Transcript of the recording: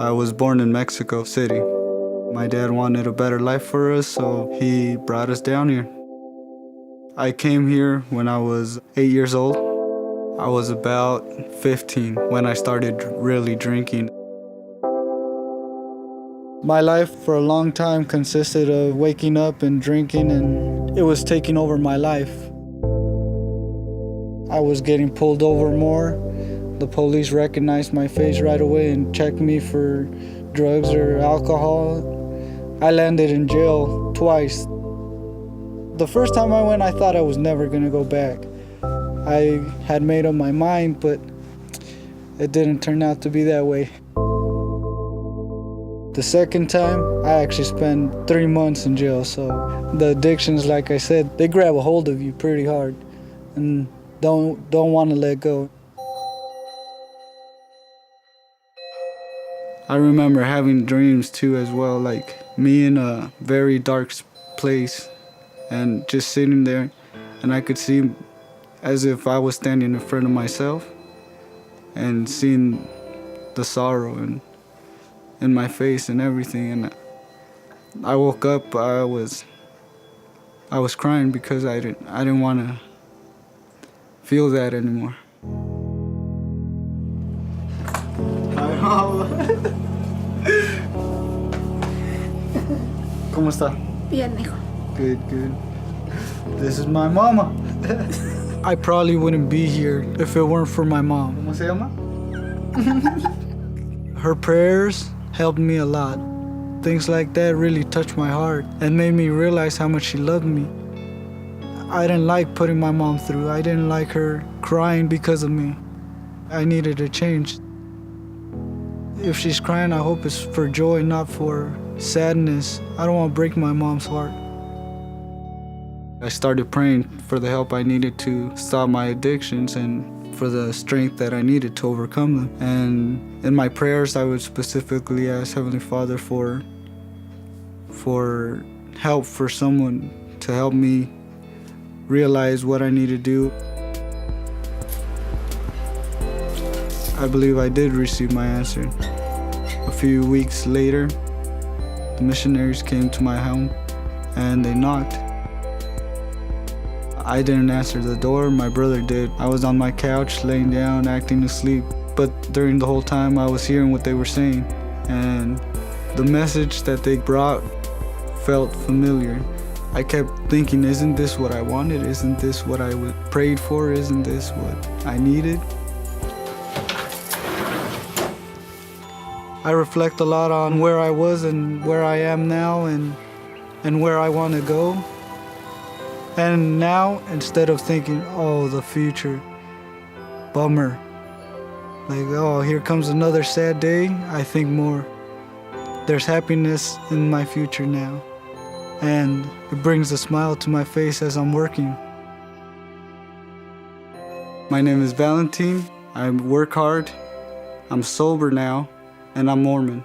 I was born in Mexico City. My dad wanted a better life for us, so he brought us down here. I came here when I was eight years old. I was about 15 when I started really drinking. My life for a long time consisted of waking up and drinking, and it was taking over my life. I was getting pulled over more. The police recognized my face right away and checked me for drugs or alcohol. I landed in jail twice. The first time I went, I thought I was never gonna go back. I had made up my mind, but it didn't turn out to be that way. The second time, I actually spent three months in jail. So the addictions, like I said, they grab a hold of you pretty hard, and don't don't want to let go. I remember having dreams too, as well, like me in a very dark place, and just sitting there, and I could see as if I was standing in front of myself, and seeing the sorrow and in my face and everything and I woke up I was I was crying because I didn't I didn't want to feel that anymore. ¿Cómo está? Bien, hijo. Good, good. This is my mama. I probably wouldn't be here if it weren't for my mom. ¿Cómo se llama? Her prayers helped me a lot. Things like that really touched my heart and made me realize how much she loved me. I didn't like putting my mom through. I didn't like her crying because of me. I needed a change. If she's crying, I hope it's for joy, not for sadness. I don't want to break my mom's heart. I started praying for the help I needed to stop my addictions and for the strength that I needed to overcome them. And in my prayers, I would specifically ask Heavenly Father for for help for someone to help me realize what I need to do. I believe I did receive my answer. A few weeks later, the missionaries came to my home and they knocked. I didn't answer the door, my brother did. I was on my couch, laying down, acting asleep. But during the whole time, I was hearing what they were saying. And the message that they brought felt familiar. I kept thinking, isn't this what I wanted? Isn't this what I prayed for? Isn't this what I needed? I reflect a lot on where I was and where I am now and and where I want to go. And now instead of thinking, "Oh, the future, bummer." Like, "Oh, here comes another sad day." I think more there's happiness in my future now. And it brings a smile to my face as I'm working. My name is Valentine. I work hard. I'm sober now, and I'm Mormon.